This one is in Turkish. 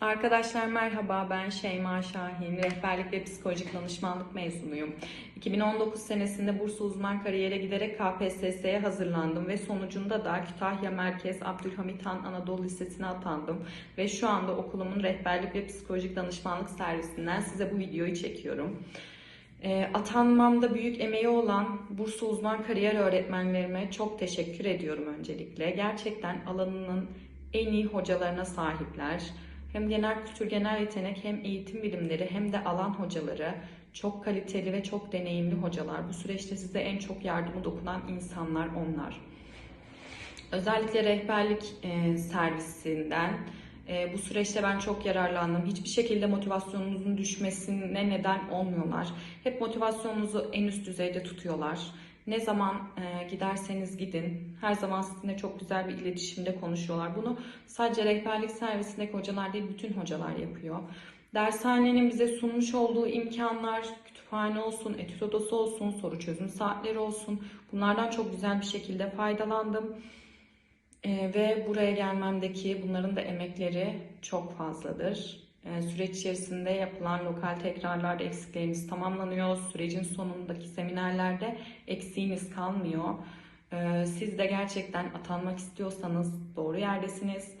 Arkadaşlar merhaba ben Şeyma Şahin. Rehberlik ve psikolojik danışmanlık mezunuyum. 2019 senesinde Bursa uzman kariyere giderek KPSS'ye hazırlandım ve sonucunda da Kütahya Merkez Abdülhamit Han Anadolu Lisesi'ne atandım. Ve şu anda okulumun rehberlik ve psikolojik danışmanlık servisinden size bu videoyu çekiyorum. E, atanmamda büyük emeği olan Bursa uzman kariyer öğretmenlerime çok teşekkür ediyorum öncelikle. Gerçekten alanının en iyi hocalarına sahipler. Hem genel kültür, genel yetenek, hem eğitim bilimleri hem de alan hocaları çok kaliteli ve çok deneyimli hocalar. Bu süreçte size en çok yardımı dokunan insanlar onlar. Özellikle rehberlik e, servisinden e, bu süreçte ben çok yararlandım. Hiçbir şekilde motivasyonunuzun düşmesine neden olmuyorlar. Hep motivasyonunuzu en üst düzeyde tutuyorlar. Ne zaman e, giderseniz gidin. Her zaman sizinle çok güzel bir iletişimde konuşuyorlar. Bunu sadece rehberlik servisindeki hocalar değil, bütün hocalar yapıyor. Dershanenin bize sunmuş olduğu imkanlar, kütüphane olsun, etüt odası olsun, soru çözüm saatleri olsun. Bunlardan çok güzel bir şekilde faydalandım. Ee, ve buraya gelmemdeki bunların da emekleri çok fazladır. Ee, süreç içerisinde yapılan lokal tekrarlarda eksikleriniz tamamlanıyor. Sürecin sonundaki seminerlerde eksiğiniz kalmıyor. Ee, siz de gerçekten atanmak istiyorsanız doğru yerdesiniz.